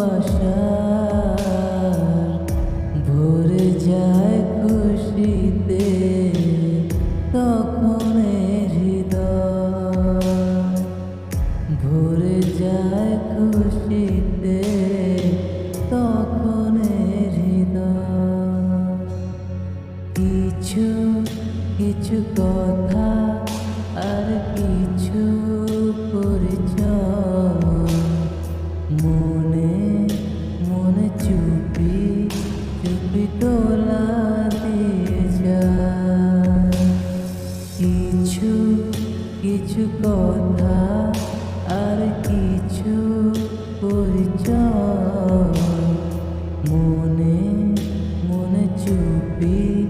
ভালোবাসার ভরে যায় খুশিতে তখন হৃদয়। ভরে যায় খুশিতে তখন হৃদয়। কিছু কিছু কথা মনে মনে চুপি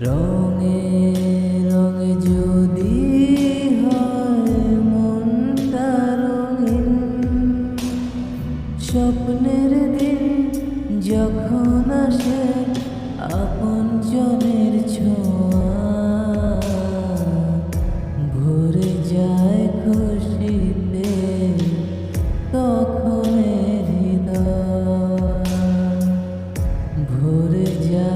রঙে রঙে যদি হয় মনটা রঙিন। স্বপ্নের দিন যখন আসে আপন জনের ছোঁয়া, ভরে যায় খুশিতে তখন হৃদয়। ভরে যায়